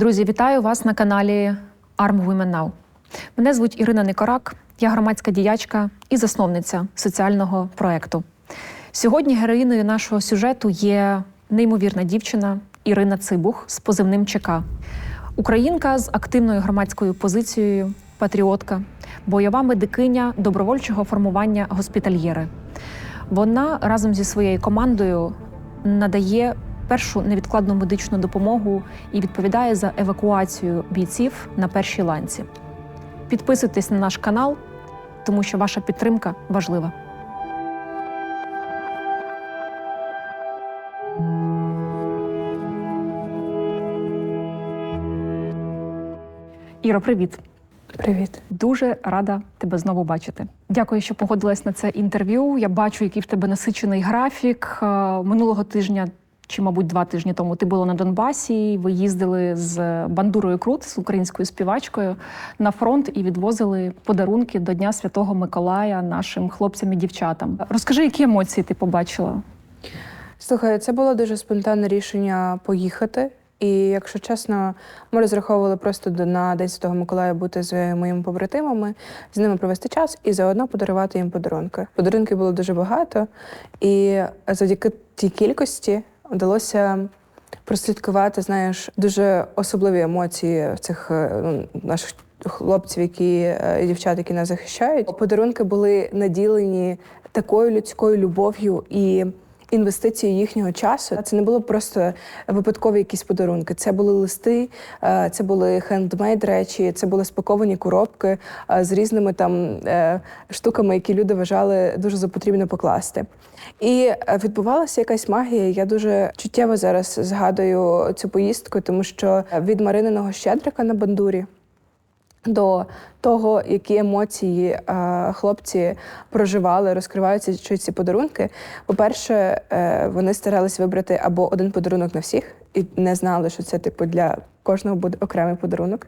Друзі, вітаю вас на каналі Arm Women Now. Мене звуть Ірина Никорак, я громадська діячка і засновниця соціального проекту. Сьогодні героїною нашого сюжету є неймовірна дівчина Ірина Цибух з позивним ЧК. Українка з активною громадською позицією, патріотка, бойова медикиня добровольчого формування госпітальєри. Вона разом зі своєю командою надає першу невідкладну медичну допомогу і відповідає за евакуацію бійців на першій ланці. Підписуйтесь на наш канал, тому що ваша підтримка важлива. Іро, привіт! Привіт. Дуже рада тебе знову бачити. Дякую, що погодилась на це інтерв'ю. Я бачу, який в тебе насичений графік. Е, Минулого тижня, чи, мабуть, два тижні тому, ти була на Донбасі. Ви їздили з бандурою Крут, з українською співачкою, на фронт і відвозили подарунки до Дня Святого Миколая нашим хлопцям і дівчатам. Розкажи, які емоції ти побачила? Слухай, це було дуже спонтанне рішення поїхати. І якщо чесно, ми розраховували просто на День Святого Миколая бути з моїми побратимами, з ними провести час і заодно подарувати їм подарунки. Подарунків було дуже багато, і завдяки тій кількості вдалося прослідкувати, знаєш, дуже особливі емоції цих е, ну, наших хлопців, які е, дівчат, які нас захищають. Подарунки були наділені такою людською любов'ю і. Інвестиції їхнього часу це не було просто випадкові якісь подарунки. Це були листи, е, це були хендмейд речі, це були спаковані коробки е, з різними там е, штуками, які люди вважали дуже за потрібно покласти. І відбувалася якась магія. Я дуже чуттєво зараз згадую цю поїздку, тому що від Марининого щедрика на бандурі до того, які емоції е, хлопці проживали, розкриваються чи ці подарунки. По-перше, е, вони старались вибрати або один подарунок на всіх і не знали, що це типу для кожного буде окремий подарунок.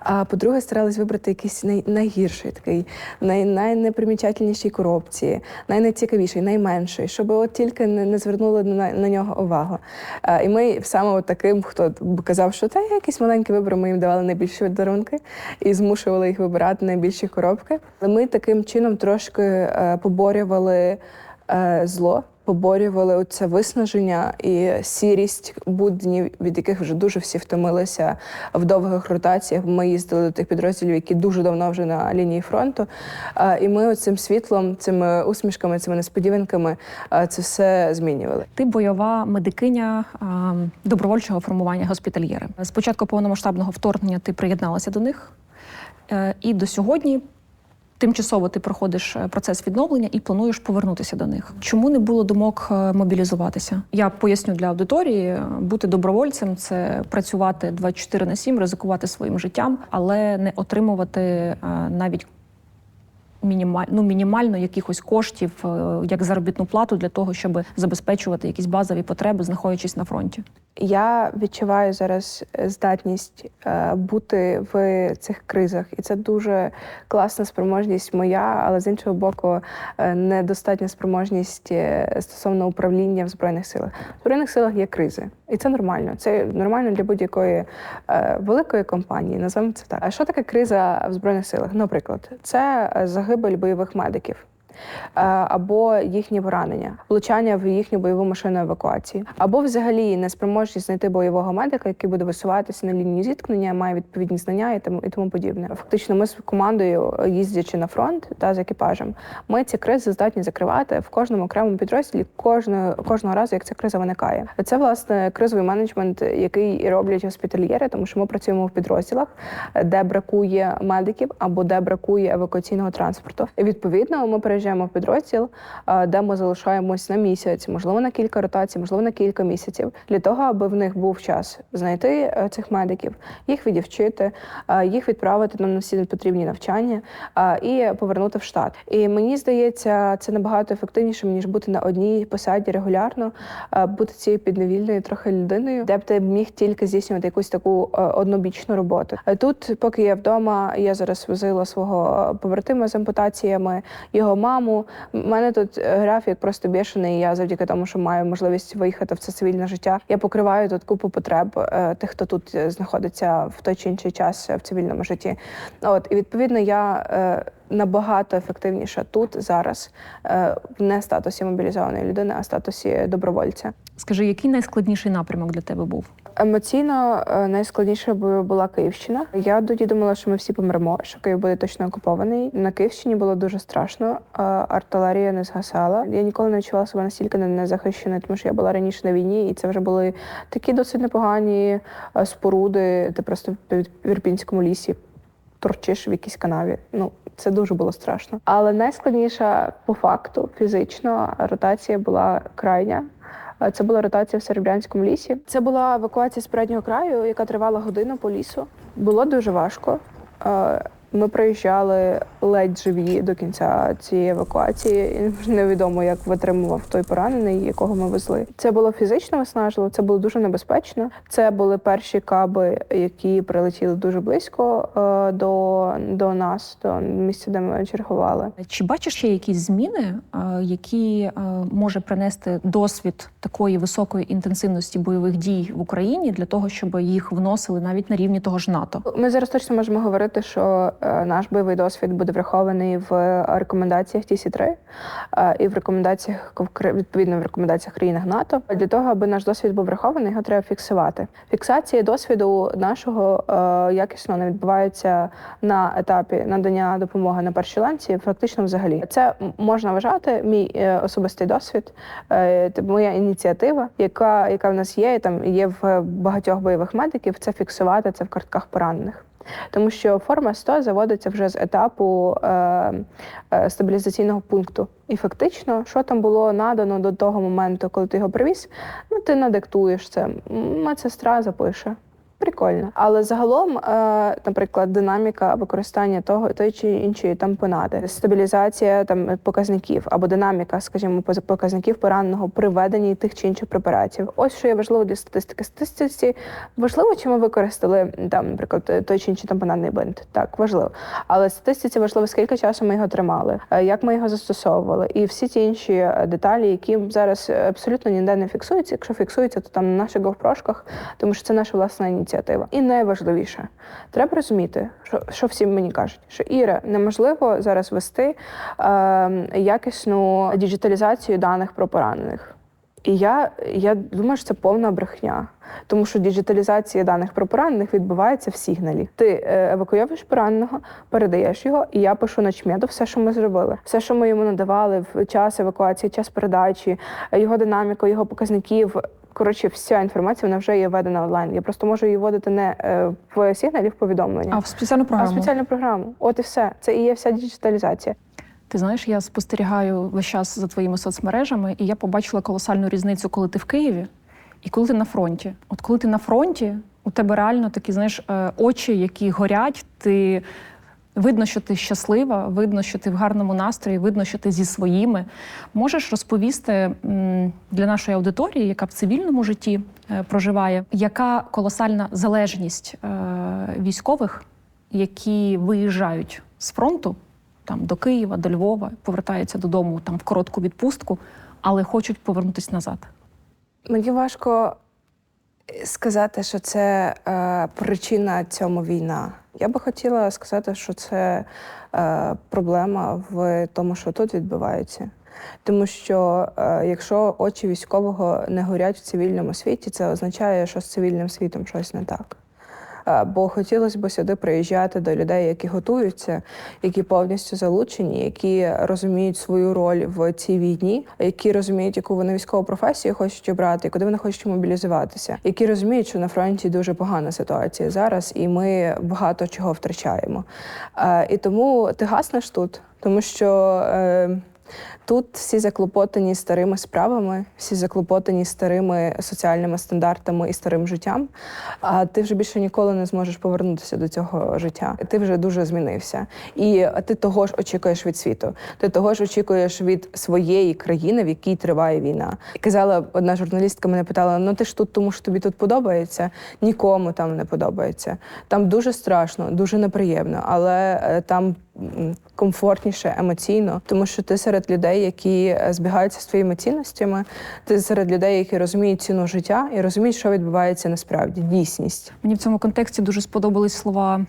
А по-друге, старались вибрати якийсь най- найгірший, такий най- найнепримічательнішій коробці, найнецікавіший, найменший, щоб от тільки не, не звернули на, на нього увагу. А, і ми саме от таким, хто казав, що та якийсь маленький вибір, ми їм давали найбільші подарунки і змушували їх вибирати найбільші коробки. Але ми таким чином трошки е, поборювали е, зло. Поборювали це виснаження і сірість буднів, від яких вже дуже всі втомилися в довгих ротаціях. Ми їздили до тих підрозділів, які дуже давно вже на лінії фронту. Е, І ми цим світлом, цими усмішками, цими несподіванками це все змінювали. Ти бойова медикиня добровольчого формування госпітальєри. З початку повномасштабного вторгнення ти приєдналася до них, і до сьогодні тимчасово ти проходиш е, процес відновлення і плануєш повернутися до них. Чому не було думок е, мобілізуватися? Я поясню для аудиторії: е, бути добровольцем це працювати 24 на 7, ризикувати своїм життям, але не отримувати е, навіть мінімаль, ну, мінімально якихось коштів е, як заробітну плату для того, щоб забезпечувати якісь базові потреби, знаходячись на фронті. Я відчуваю зараз е, здатність е, бути в цих кризах, і це дуже класна спроможність моя, але з іншого боку, недостатня спроможність стосовно управління в збройних силах. В збройних силах є кризи, і це нормально. Це нормально для будь-якої великої компанії. Називаємо це так. А що таке криза в збройних силах? Наприклад, це е, загибель бойових медиків. Е, Або їхні поранення, влучання в їхню бойову машину евакуації, або взагалі неспроможність знайти бойового медика, який буде висуватися на лінію зіткнення, має відповідні знання і тому і тому подібне. Фактично, ми з командою, е, їздячи на фронт та з екіпажем, ми ці кризи здатні закривати в кожному окремому підрозділі кожного кожного разу, як ця криза виникає. Це власне кризовий менеджмент, який і роблять госпітальєри, тому що ми працюємо в підрозділах, де бракує медиків або де бракує евакуаційного транспорту. І відповідно ми переїжджаємо в підрозділ, е, де ми залишаємось на місяць, можливо, на кілька ротацій, можливо, на кілька місяців, для того, аби в них був час знайти е, цих медиків, їх відівчити, е, їх відправити нам на всі потрібні навчання і повернути в штат. І мені здається, це набагато ефективніше ніж бути на одній посаді регулярно, бути цією підневільною трохи людиною, де б ти міг тільки здійснювати якусь таку однобічну роботу. Тут, поки я вдома, я зараз возила свого побратима з ампутаціями, його маму. Маму. У мене тут е, графік просто бішений. Я завдяки тому, що маю можливість виїхати в це цивільне життя. Я покриваю тут купу потреб е, тих, хто тут е, знаходиться в той чи інший час в цивільному житті. От і відповідно я. Набагато ефективніша тут зараз, не статусі мобілізованої людини, а статусі добровольця. Скажи, який найскладніший напрямок для тебе був? Емоційно е, найскладніше бу- була Київщина. Я тоді думала, що ми всі помремо, що Київ буде точно окупований. На Київщині було дуже страшно. е, Артилерія не згасала. Я ніколи не відчувала себе настільки не- незахищеною, тому що я була раніше на війні, і це вже були такі досить непогані е, споруди. Ти просто в Ірпінському лісі торчиш в якійсь канаві. Ну це дуже було страшно. Але найскладніша по факту фізично ротація була крайня. Е, Це була ротація в Серебрянському лісі. Це була евакуація з переднього краю, яка тривала годину по лісу. Було дуже важко. Ми приїжджали ледь живі до кінця цієї евакуації. І невідомо, як витримував той поранений, якого ми везли. Це було фізично виснажливо, це було дуже небезпечно. Це були перші каби, які прилетіли дуже близько е, до, до нас, до місця, де ми чергували. Чи бачиш ще якісь зміни, е, які е, може принести досвід такої високої інтенсивності бойових дій в Україні для того, щоб їх вносили навіть на рівні того ж НАТО? Ми зараз точно можемо говорити, що наш бойовий досвід буде врахований в е, рекомендаціях TC3 е, і в рекомендаціях відповідно в рекомендаціях країнах НАТО. Для того, аби наш досвід був врахований, його треба фіксувати. Фіксація досвіду нашого е, якісно не відбувається на етапі надання допомоги на першій ланці. Фактично, взагалі, це можна вважати мій е, особистий досвід, е, моя ініціатива, яка, яка в нас є, і там є в багатьох бойових медиків. Це фіксувати це в картках поранених. Тому що форма 100 заводиться вже з етапу е, е, стабілізаційного пункту. І фактично, що там було надано до того моменту, коли ти його привіз, ну ти надиктуєш це. Медсестра запише. Прикольно. Але загалом, е, наприклад, динаміка використання того той чи іншої тампонади, стабілізація там показників або динаміка, скажімо, показників пораненого при введенні тих чи інших препаратів. Ось що є важливо для статистики. Статистиці важливо, чи ми використали там, наприклад, той чи інший тампонадний бинт. Так, важливо. Але статистиці важливо, скільки часу ми його тримали, е, як ми його застосовували, і всі ті інші е, деталі, які зараз е, абсолютно ніде не фіксуються. Якщо фіксуються, то там на наших говпрошках, тому що це наша власна ініціатива. І найважливіше, треба розуміти, що, що всі мені кажуть, що Іра неможливо зараз вести е, якісну діджиталізацію даних про поранених. І я, я думаю, що це повна брехня, тому що діджиталізація даних про поранених відбувається в сигналі. Ти е, евакуйовуєш пораненого, передаєш його, і я пишу на чмеду все, що ми зробили. Все, що ми йому надавали в час евакуації, час передачі, е, його динаміку, його показників. Коротше, вся інформація вона вже є введена онлайн. Я просто можу її вводити не е, в сигналі в повідомлення, А в спеціальну а в програму? спеціальну програму. От і все. Це і є вся діджиталізація. Ти знаєш, я спостерігаю весь час за твоїми соцмережами, і я побачила колосальну різницю, коли ти в Києві і коли ти на фронті. От коли ти на фронті, у тебе реально такі знаєш е, очі, які горять. Ти видно, що ти щаслива, видно, що ти в гарному настрої, видно, що ти зі своїми. Можеш розповісти для нашої аудиторії, яка в цивільному житті е, проживає, яка колосальна залежність е, військових, які виїжджають з фронту там до Києва, до Львова, повертаються додому там в коротку відпустку, але хочуть повернутися назад. Мені важко сказати, що це е, причина цьому війна. Я би хотіла сказати, що це е, проблема в тому, що тут відбувається. Тому що е, якщо очі військового не горять в цивільному світі, це означає, що з цивільним світом щось не так. Е, Бо хотілося б сюди приїжджати до людей, які готуються, які повністю залучені, які розуміють свою роль в цій війні, які розуміють, яку вони військову професію хочуть обрати, куди вони хочуть мобілізуватися, які розуміють, що на фронті дуже погана ситуація зараз, і ми багато чого втрачаємо. Е, І тому ти гаснеш тут, тому що. Тут всі заклопотані старими справами, всі заклопотані старими соціальними стандартами і старим життям. А ти вже більше ніколи не зможеш повернутися до цього життя. Ти вже дуже змінився. І ти того ж очікуєш від світу. Ти того ж очікуєш від своєї країни, в якій триває війна. Казала одна журналістка, мене питала: ну ти ж тут, тому що тобі тут подобається? Нікому там не подобається. Там дуже страшно, дуже неприємно, але е, там комфортніше емоційно, тому що ти серед людей, які е, збігаються з твоїми цінностями, ти серед людей, які розуміють ціну життя і розуміють, що відбувається насправді, дійсність. Мені в цьому контексті дуже сподобались слова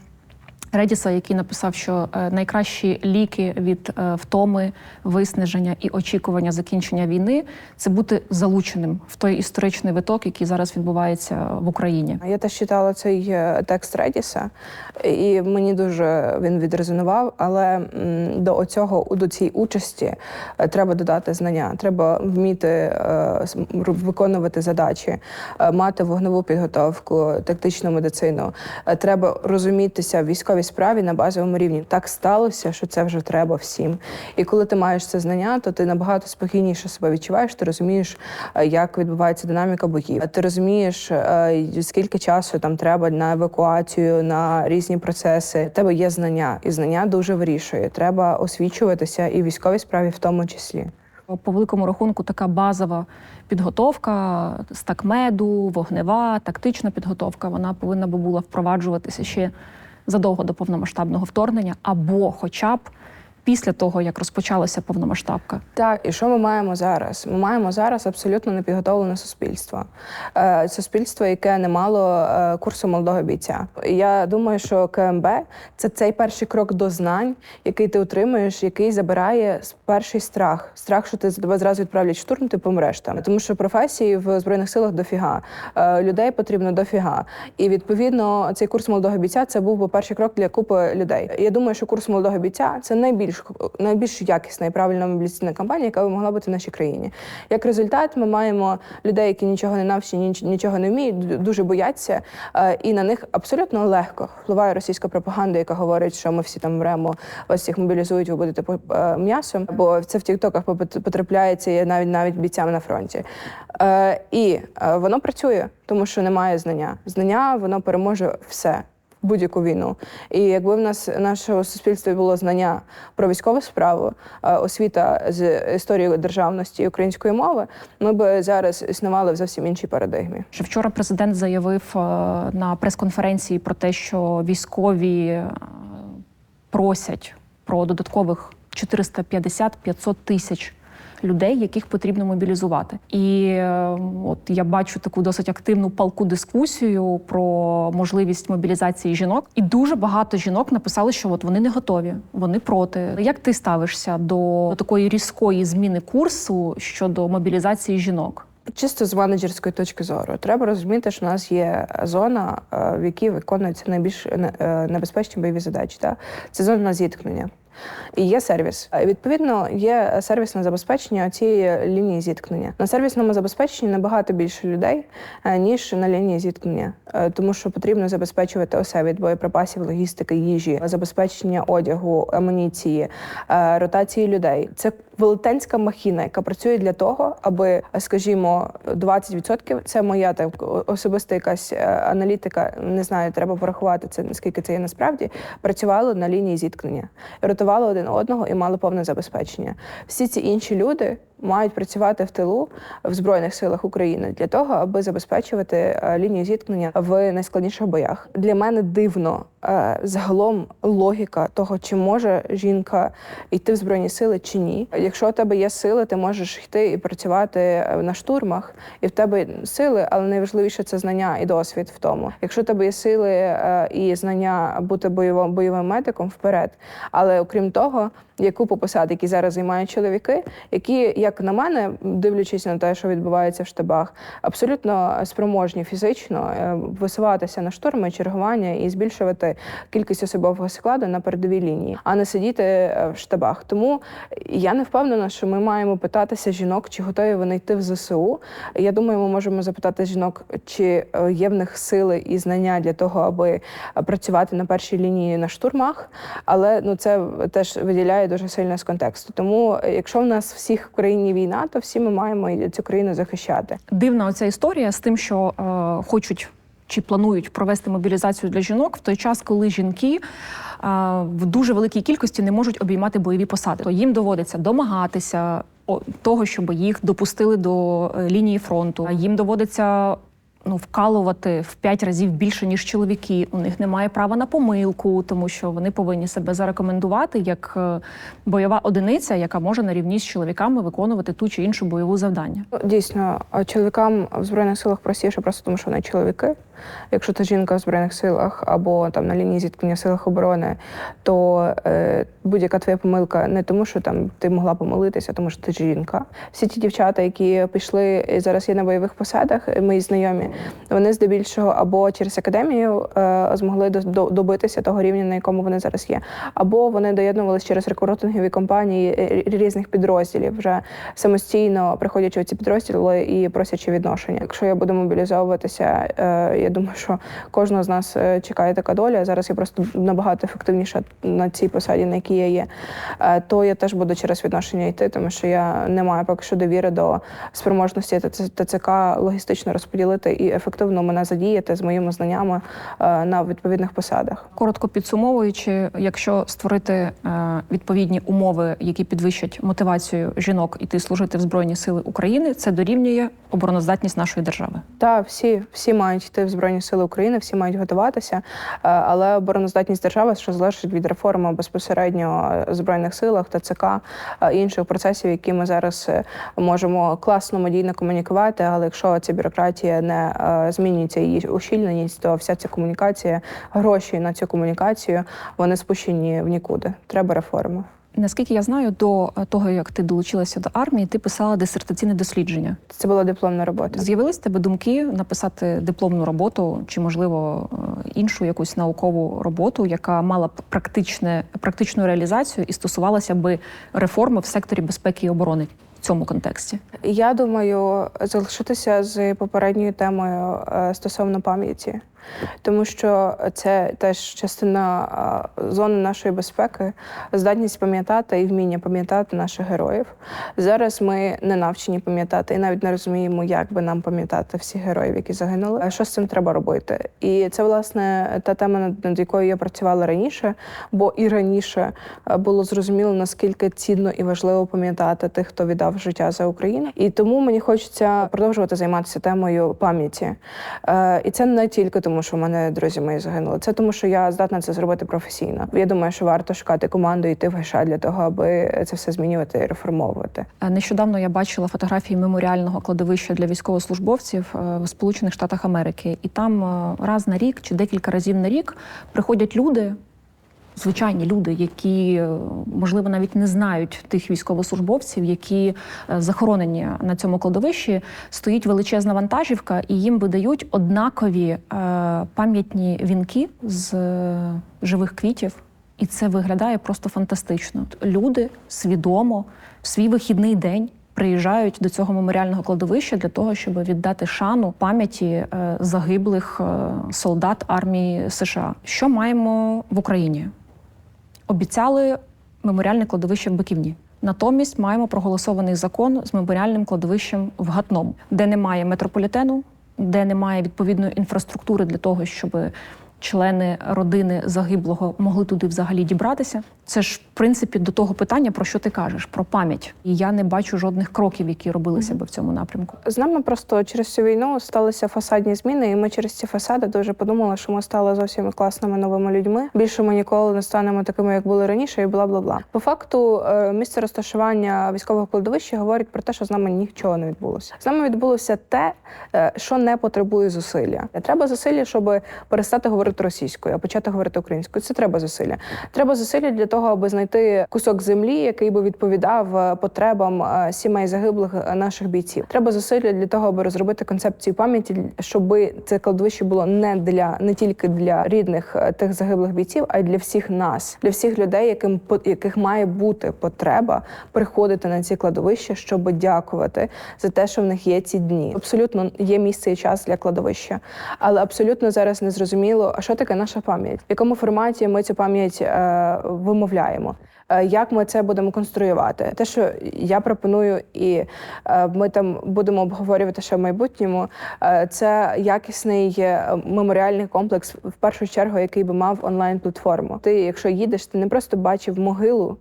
Редіса, який написав, що е, найкращі ліки від е, втоми, виснаження і очікування закінчення війни це бути залученим в той історичний виток, який зараз відбувається в Україні. Я теж читала цей е, текст Редіса, і мені дуже він відрезонував. Але до оцього до цієї участі треба додати знання. Треба вміти виконувати задачі, мати вогневу підготовку, тактичну медицину. Треба розумітися в військовій справі на базовому рівні. Так сталося, що це вже треба всім. І коли ти маєш це знання, то ти набагато спокійніше себе відчуваєш. Ти розумієш, е, як відбувається динаміка боїв. Ти розумієш, е, скільки часу там треба на евакуацію, на різні процеси. У тебе є знання, і знання дуже вирішує. Треба освічуватися і в військовій справі, в тому числі. По великому рахунку, така базова підготовка стакмеду, вогнева, тактична підготовка, вона повинна би була впроваджуватися ще задовго до повномасштабного вторгнення, або хоча б після того, як розпочалася повномасштабка. Так, і що ми маємо зараз? Ми маємо зараз абсолютно непідготовлене суспільство. Е, суспільство, яке не мало е, курсу молодого бійця. Я думаю, що КМБ це цей перший крок до знань, який ти отримуєш, який забирає перший страх. Страх, що ти тебе зразу відправлять штурм, ти помреш там. Тому що професії в збройних силах дофіга. Е, людей потрібно дофіга. І відповідно цей курс молодого бійця це був би перший крок для купи людей. Я думаю, що курс молодого бійця це найбільш найбільш якісна і правильна мобілізаційна кампанія, яка би могла бути в нашій країні. Як результат, ми маємо людей, які нічого не навчені, нічого не вміють, дуже бояться, е, і на них абсолютно легко впливає російська пропаганда, яка говорить, що ми всі там мремо, вас всіх мобілізують, ви будете е, м'ясом. Бо це в тіктоках потрапляється і навіть навіть бійцям на фронті. Е, І воно працює, тому що немає знання. Знання воно переможе все. Будь-яку війну, і якби в нас нашого суспільстві було знання про військову справу, е, освіта з історії державності української мови, ми б зараз існували в зовсім іншій парадигмі. Ще вчора президент заявив е, на прес-конференції про те, що військові е, просять про додаткових 450-500 тисяч людей, яких потрібно мобілізувати. І е, от я бачу таку досить активну палку дискусію про можливість мобілізації жінок. І дуже багато жінок написали, що от вони не готові, вони проти. Як ти ставишся до такої різкої зміни курсу щодо мобілізації жінок? Чисто з менеджерської точки зору, треба розуміти, що у нас є зона, е, в якій виконуються найбільш е, небезпечні бойові задачі. Та? Це зона зіткнення. І є сервіс. Е, Відповідно, є сервісне забезпечення цієї лінії зіткнення. На сервісному забезпеченні набагато більше людей, е, ніж на лінії зіткнення, Е, тому що потрібно забезпечувати усе від боєприпасів, логістики, їжі, забезпечення одягу, амуніції, ротації людей. Це велетенська махіна, яка працює для того, аби, скажімо, 20% це моя так особиста якась аналітика. Не знаю, треба порахувати це наскільки це є насправді. Працювали на лінії зіткнення, рятували один одного і мали повне забезпечення. Всі ці інші люди. Мають працювати в тилу в збройних силах України для того, аби забезпечувати е, лінію зіткнення в найскладніших боях. Для мене дивно е, загалом логіка того, чи може жінка йти в збройні сили чи ні. Якщо у тебе є сили, ти можеш йти і працювати е, на штурмах, і в тебе сили, але найважливіше це знання і досвід в тому. Якщо у тебе є сили і знання бути бойовим бойовим медиком вперед. Але окрім того, є купа посад, які зараз займають чоловіки, які, як на мене, дивлячись на те, що відбувається в штабах, абсолютно спроможні фізично е, висуватися на штурми, чергування і збільшувати кількість особового складу на передовій лінії, а не сидіти е, в штабах. Тому я не впевнена, що ми маємо питатися жінок, чи готові вони йти в ЗСУ. Я думаю, ми можемо запитати жінок, чи е, є в них сили і знання для того, аби працювати на першій лінії на штурмах. Але ну це теж виділяє вибиває дуже сильно з контексту. Тому, е, якщо в нас всіх в країні війна, то всі ми маємо цю країну захищати. Дивна оця історія з тим, що е, хочуть чи планують провести мобілізацію для жінок в той час, коли жінки е, в дуже великій кількості не можуть обіймати бойові посади. То їм доводиться домагатися того, щоб їх допустили до е, лінії фронту. Їм доводиться. Ну, вкалувати в п'ять разів більше ніж чоловіки. У них немає права на помилку, тому що вони повинні себе зарекомендувати як е, бойова одиниця, яка може на рівні з чоловіками виконувати ту чи іншу бойову завдання. Дійсно, чоловікам в збройних силах простіше, просто тому що вони чоловіки. Якщо ти жінка в збройних силах або там на лінії зіткнення силах оборони, то е, будь-яка твоя помилка не тому, що там ти могла помилитися, а тому що ти жінка. Всі ті дівчата, які пішли і зараз є на бойових посадах, е, мої знайомі, вони здебільшого або через академію е, змогли до- до- добитися того рівня, на якому вони зараз є, або вони доєднувалися через рекрутингові компанії е, різних підрозділів, вже самостійно приходячи в ці підрозділи і просячи відношення. Якщо я буду мобілізовуватися, е, я думаю, що кожного з нас е, чекає така доля. Зараз я просто набагато ефективніша на цій посаді, на якій я є. Е, То я теж буду через відношення йти, тому що я не маю поки що довіри до спроможності ТЦ ТЦК логістично розподілити і ефективно мене задіяти з моїми знаннями е, на відповідних посадах. Коротко підсумовуючи, якщо створити відповідні умови, які підвищать мотивацію жінок іти служити в збройні сили України, це дорівнює обороноздатність нашої держави. Та всі, всі мають йти в Збройні Сили України, всі мають готуватися. Е, Але обороноздатність держави, що залежить від реформи безпосередньо е, збройних силах, ТЦК е, і інших процесів, які ми зараз можемо класно медійно комунікувати. Але якщо ця бюрократія не змінюється її ущільненість, то вся ця комунікація, гроші на цю комунікацію, вони спущені в нікуди. Треба реформи. Наскільки я знаю, до того як ти долучилася до армії, ти писала дисертаційне дослідження. Це була дипломна робота. З'явились тебе думки написати дипломну роботу чи, можливо, е, іншу якусь наукову роботу, яка мала б практичне практичну реалізацію і стосувалася би реформи в секторі безпеки і оборони в цьому контексті. Я думаю, залишитися з попередньою темою е, стосовно пам'яті, тому що це теж частина зони нашої безпеки, здатність пам'ятати і вміння пам'ятати наших героїв. Зараз ми не навчені пам'ятати і навіть не розуміємо, як би нам пам'ятати всіх героїв, які загинули. Що з цим треба робити? І це власне та тема, над, якою я працювала раніше, бо і раніше було зрозуміло, наскільки цінно і важливо пам'ятати тих, хто віддав життя за Україну. І тому мені хочеться продовжувати займатися темою пам'яті. Е, і це не тільки тому, що в мене друзі мої загинули. Це тому, що я здатна це зробити професійно. Я думаю, що варто шукати команду йти в ГШ для того, аби це все змінювати і реформовувати. Е, Нещодавно я бачила фотографії меморіального кладовища для військовослужбовців е, в Сполучених Штатах Америки, і там е, раз на рік чи декілька разів на рік приходять люди. Звичайні люди, які е, можливо навіть не знають тих військовослужбовців, які е, захоронені на цьому кладовищі, стоїть величезна вантажівка, і їм видають однакові е, пам'ятні вінки з живих квітів. І це виглядає просто фантастично. Люди свідомо в свій вихідний день приїжджають до цього меморіального кладовища для того, щоб віддати шану пам'яті загиблих солдат армії США. Що маємо в Україні? Обіцяли меморіальне кладовище в Биківні. Натомість маємо проголосований закон з меморіальним кладовищем в Гатном, де немає метрополітену, де немає відповідної інфраструктури для того, щоб члени родини загиблого могли туди взагалі дібратися. Це ж в принципі до того питання, про що ти кажеш, про пам'ять. І я не бачу жодних кроків, які робилися би в цьому напрямку. З нами просто через цю війну сталися фасадні зміни, і ми через ці фасади дуже подумали, що ми стали зовсім класними новими людьми. Більше ми ніколи не станемо такими, як були раніше, і бла бла бла. По факту, е, місце розташування військового кладовища говорить про те, що з нами нічого не відбулося. З нами відбулося те, е, що не потребує зусилля. Треба зусилля, щоб перестати говорити російською, а почати говорити українською. Це треба зусилля. Треба зусилля для того, аби знайти кусок землі, який би відповідав е, потребам е, сімей загиблих е, наших бійців. Треба зусилля для того, аби розробити концепцію пам'яті, щоб це кладовище було не для не тільки для рідних тих загиблих бійців, а й для всіх нас, для всіх людей, яким яких має бути потреба приходити на ці кладовища, щоб дякувати за те, що в них є ці дні. Абсолютно є місце і час для кладовища, але абсолютно зараз не зрозуміло, що таке наша пам'ять, в якому форматі ми цю пам'ять е, вимовляємо. е, Як ми це будемо конструювати? Те, що я пропоную, і е, ми там будемо обговорювати ще в майбутньому, е, це якісний е, меморіальний комплекс, в першу чергу, який би мав онлайн-платформу. Ти, якщо їдеш, ти не просто бачив могилу.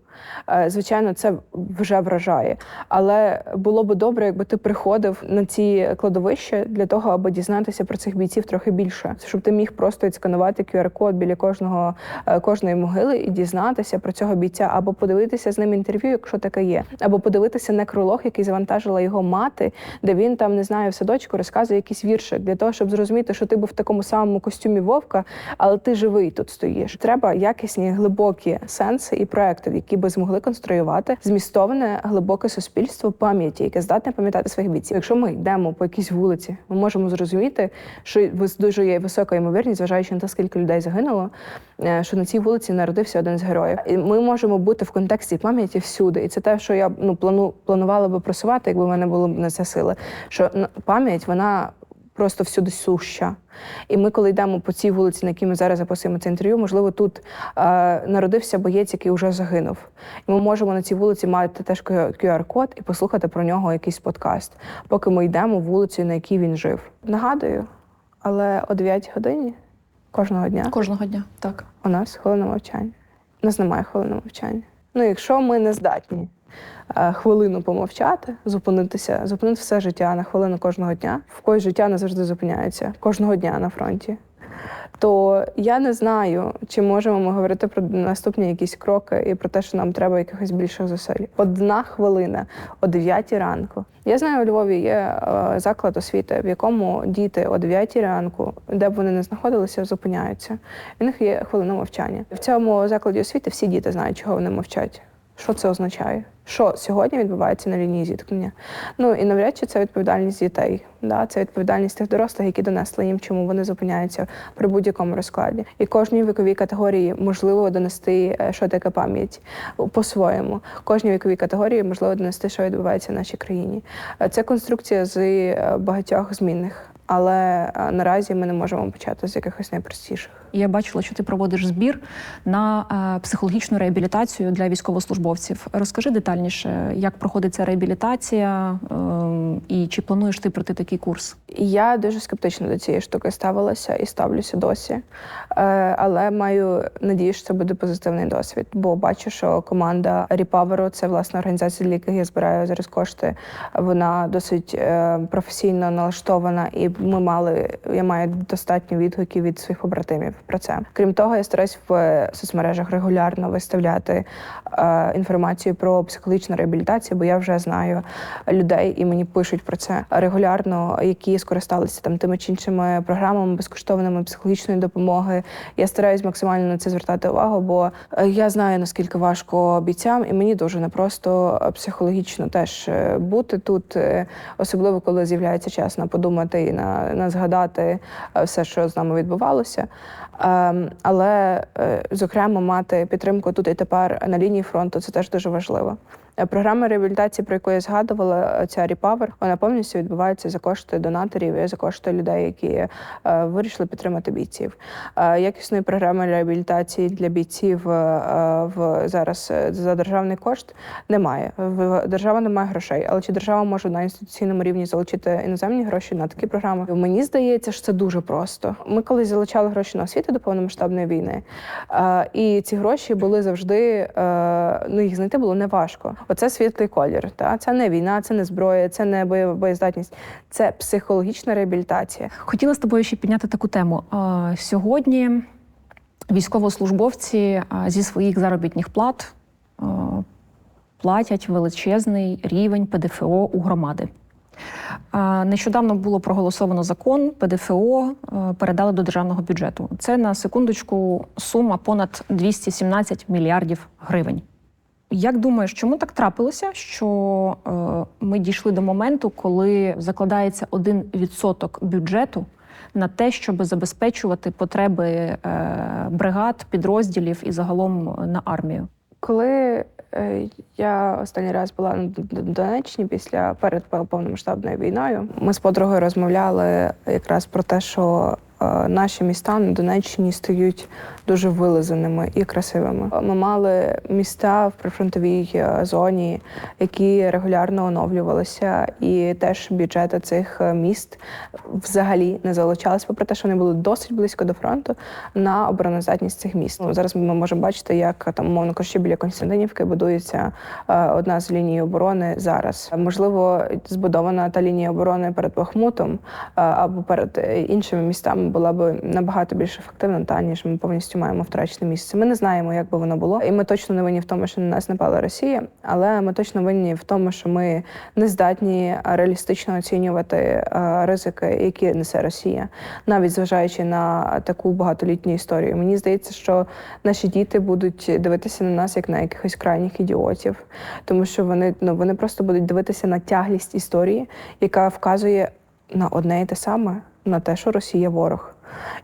Е, Звичайно, це вже вражає. Але було б добре, якби ти приходив на ці кладовища для того, аби дізнатися про цих бійців трохи більше, щоб ти міг просто відсканувати QR-код біля кожного е, кожної могили і дізнатися про цього бійця, або подивитися з ним інтерв'ю, якщо таке є, або подивитися некролог, який завантажила його мати, де він там не знаю в садочку розказує якийсь віршик для того, щоб зрозуміти, що ти був в такому самому костюмі вовка, але ти живий тут стоїш. Треба якісні глибокі сенси і проекти, які би змогли конструювати змістоване глибоке суспільство пам'яті, яке здатне пам'ятати своїх бійців. Якщо ми йдемо по якійсь вулиці, ми можемо зрозуміти, що дуже є висока ймовірність, зважаючи на те, скільки людей загинуло, е, що на цій вулиці народився один з героїв. І ми можемо бути в контексті пам'яті всюди. І це те, що я ну плану планувала би просувати, якби в мене було б на це сили. Що пам'ять вона просто всюди суща. І ми, коли йдемо по цій вулиці, на якій ми зараз записуємо це інтерв'ю, можливо, тут е, народився боєць, який вже загинув. І ми можемо на цій вулиці мати теж QR-код і послухати про нього якийсь подкаст, поки ми йдемо вулицею, на якій він жив. Нагадую, але о 9 годині кожного дня Кожного дня, так. у нас хвилина мовчання. У нас немає хвилини мовчання. Ну, якщо ми не здатні хвилину помовчати, зупинитися, зупинити все життя на хвилину кожного дня, в когось життя не завжди зупиняється кожного дня на фронті. То я не знаю, чи можемо ми говорити про наступні якісь кроки і про те, що нам треба якихось більших зусиль. Одна хвилина о 9 ранку. Я знаю, у Львові є е, заклад освіти, в якому діти о 9 ранку, де б вони не знаходилися, зупиняються. В них є хвилина мовчання. В цьому закладі освіти всі діти знають, чого вони мовчать. Що це означає? Що сьогодні відбувається на лінії зіткнення? Ну і навряд чи це відповідальність дітей. Да? Це відповідальність тих дорослих, які донесли їм, чому вони зупиняються при будь-якому розкладі. І кожній віковій категорії можливо донести, е, що таке пам'ять по-своєму. Кожній віковій категорії можливо донести, що відбувається в нашій країні. Е, Це конструкція з е, багатьох змінних, але наразі ми не можемо почати з якихось найпростіших. Я бачила, що ти проводиш збір на е, психологічну реабілітацію для військовослужбовців. Розкажи детальніше, як проходить ця реабілітація е, і чи плануєш ти пройти такий курс? Я дуже скептично до цієї штуки ставилася і ставлюся досі. Е, але маю надію, що це буде позитивний досвід, бо бачу, що команда Ріпаверу це власне організація, для яких я збираю зараз кошти. Вона досить е, професійно налаштована, і ми мали я маю достатньо відгуків від своїх побратимів про це. Крім того, я стараюсь в соцмережах регулярно виставляти е, інформацію про психологічну реабілітацію, бо я вже знаю людей, і мені пишуть про це регулярно, які скористалися там тими чи іншими програмами безкоштовними психологічної допомоги. Я стараюсь максимально на це звертати увагу, бо е, я знаю наскільки важко бійцям, і мені дуже непросто е, психологічно теж е, бути тут, е, особливо коли з'являється час на подумати і на, на згадати е, все, що з нами відбувалося. Ем, Але, е, зокрема, мати підтримку тут і тепер на лінії фронту це теж дуже важливо. Е, Програма реабілітації, про яку я згадувала, е, ця Repower, вона повністю відбувається за кошти донаторів і за кошти людей, які е, вирішили підтримати бійців. Якісної програми реабілітації для бійців в зараз за державний кошт немає. Держава не має грошей, але чи держава може на інституційному рівні залучити іноземні гроші на такі програми? Мені здається, що це дуже просто. Ми колись залучали гроші на освіту до повномасштабної війни, і ці гроші були завжди ну їх знайти було неважко. Оце світлий колір. Та це не війна, це не зброя, це не боєздатність, це психологічна реабілітація. Хотіла з тобою ще підняти таку тему. Сьогодні військовослужбовці зі своїх заробітних плат платять величезний рівень ПДФО у громади. Нещодавно було проголосовано закон, ПДФО передали до державного бюджету. Це на секундочку сума понад 217 мільярдів гривень. Як думаєш, чому так трапилося, що е, ми дійшли до моменту, коли закладається 1% бюджету на те, щоб забезпечувати потреби е, бригад, підрозділів і загалом на армію? Коли е, я останній раз була на Донеччині після перед пов- повномасштабною війною, ми з подругою розмовляли якраз про те, що наші міста на Донеччині стають дуже вилизаними і красивими. Ми мали міста в прифронтовій е, зоні, які регулярно оновлювалися, і теж бюджети цих е, міст взагалі не залучалися, попри те, що вони були досить близько до фронту на обороноздатність цих міст. Ну, зараз ми можемо бачити, як там, мовно кажучи, біля Константинівки будується е, одна з ліній оборони зараз. Можливо, збудована та лінія оборони перед Бахмутом е, або перед е, іншими містами була б набагато більш ефективна, та ніж ми повністю маємо втрачене місце. Ми не знаємо, як би воно було, і ми точно не винні в тому, що на нас напала Росія, але ми точно винні в тому, що ми не здатні реалістично оцінювати е, ризики, які несе Росія, навіть зважаючи на таку багатолітню історію. Мені здається, що наші діти будуть дивитися на нас як на якихось крайніх ідіотів, тому що вони ну вони просто будуть дивитися на тяглість історії, яка вказує на одне і те саме, на те, що Росія ворог,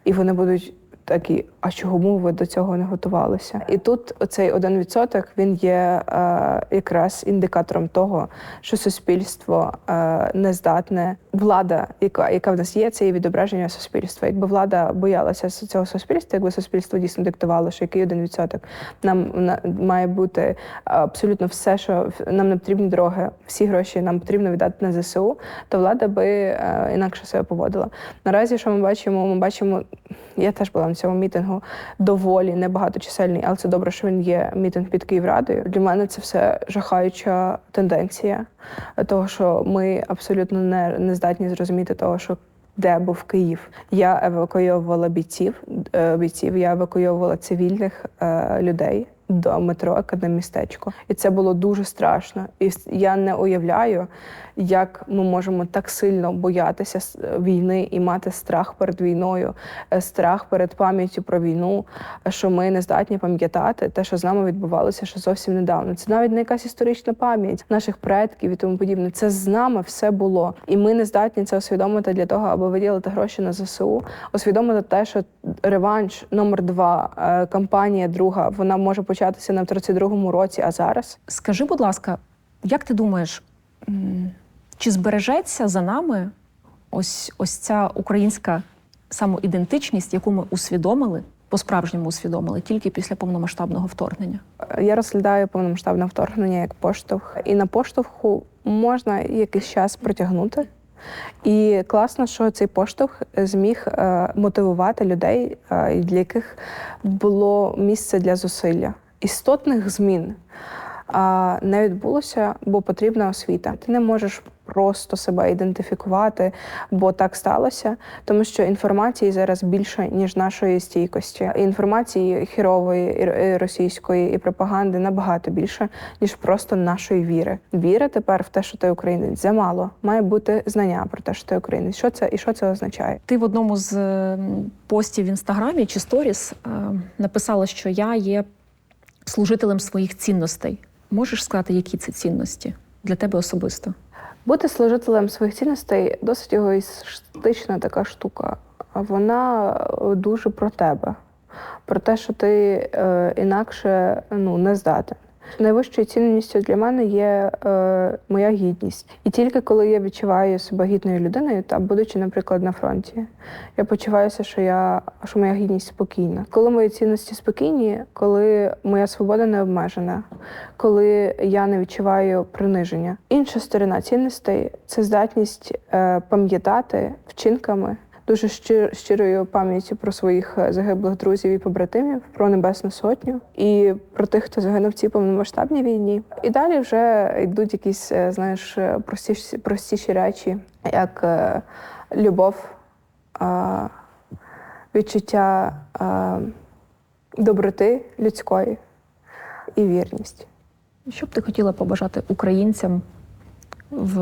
і вони будуть. Такі, а чому ви до цього не готувалися? І тут цей один відсоток він є е, якраз індикатором того, що суспільство е, не здатне. Влада, яка яка в нас є, це є відображення суспільства. Якби влада боялася цього суспільства, якби суспільство дійсно диктувало, що який один відсоток нам на, має бути абсолютно все, що нам не потрібні дороги, всі гроші нам потрібно віддати на ЗСУ, то влада би е, інакше себе поводила. Наразі, що ми бачимо, ми бачимо, я теж була на цьому мітингу доволі небагаточисельний, але це добре, що він є мітинг під Київрадою. Для мене це все жахаюча тенденція, того, що ми абсолютно не, не здатні зрозуміти того, що. Де був Київ? Я евакуйовувала бійців, е, бійців, я евакуйовувала цивільних е, людей до метро Академмістечко. І це було дуже страшно. І я не уявляю, як ми можемо так сильно боятися війни і мати страх перед війною, е, страх перед пам'яттю про війну, що ми не здатні пам'ятати те, що з нами відбувалося ще зовсім недавно. Це навіть не якась історична пам'ять наших предків і тому подібне. Це з нами все було, і ми не здатні це усвідомити для того, аби виділити гроші на ЗСУ, усвідомити те, що реванш номер два, е, кампанія друга, вона може початися на 32-му році, а зараз Скажи, будь ласка, як ти думаєш, чи збережеться за нами ось, ось ця українська самоідентичність, яку ми усвідомили, по-справжньому усвідомили тільки після повномасштабного вторгнення? Я розглядаю повномасштабне вторгнення як поштовх, і на поштовху можна якийсь час протягнути. І класно, що цей поштовх зміг е, мотивувати людей, е, для яких було місце для зусилля. Істотних змін не відбулося, бо потрібна освіта. Ти не можеш просто себе ідентифікувати, бо так сталося, тому що інформації зараз більше ніж нашої стійкості. Інформації хірової і російської і пропаганди набагато більше ніж просто нашої віри. Віри тепер в те, що ти українець, замало. Має бути знання про те, що ти українець. Що це і що це означає? Ти в одному з постів в інстаграмі чи сторіс е, написала, що я є служителем своїх цінностей. Можеш сказати, які це цінності для тебе особисто? Бути служителем своїх цінностей досить егоїстична така штука. Вона е, дуже про тебе, про те, що ти е, інакше ну, не здатен. Найвищою цінністю для мене є е, моя гідність. І тільки коли я відчуваю себе гідною людиною, та будучи, наприклад, на фронті, я почуваюся, що я що моя гідність спокійна. Коли мої цінності спокійні, коли моя свобода не обмежена, коли я не відчуваю приниження. Інша сторона цінностей це здатність е, пам'ятати вчинками. Дуже щир, щирою пам'яттю про своїх е, загиблих друзів і побратимів, про Небесну Сотню і про тих, хто загинув в цій повномасштабній війні. І далі вже йдуть якісь, е, знаєш, е, простіші, простіші речі, як любов, відчуття доброти людської і вірність. Що б ти хотіла побажати українцям в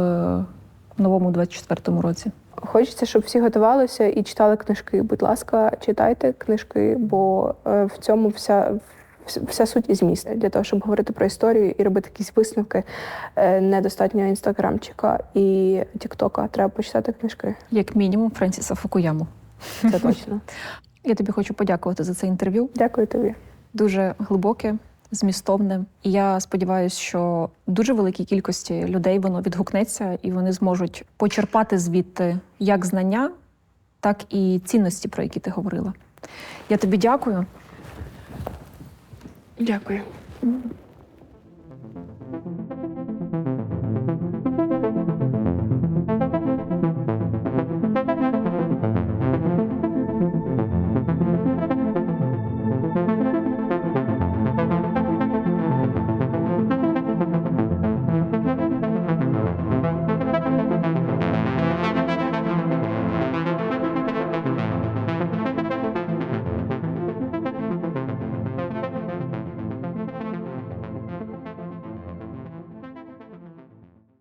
новому 24-му році? Хочеться, щоб всі готувалися і читали книжки. Будь ласка, читайте книжки, бо е, в цьому вся. Вся суть і зміст для того, щоб говорити про історію і робити якісь висновки, е, недостатньо інстаграмчика і Тіктока. Треба почитати книжки. Як мінімум, Френсіса Фукуяму. Це точно. Я тобі хочу подякувати за це інтерв'ю. Дякую тобі. Дуже глибоке, змістовне. І я сподіваюся, що дуже великій кількості людей воно відгукнеться і вони зможуть почерпати звідти як знання, так і цінності, про які ти говорила. Я тобі дякую. Дякую.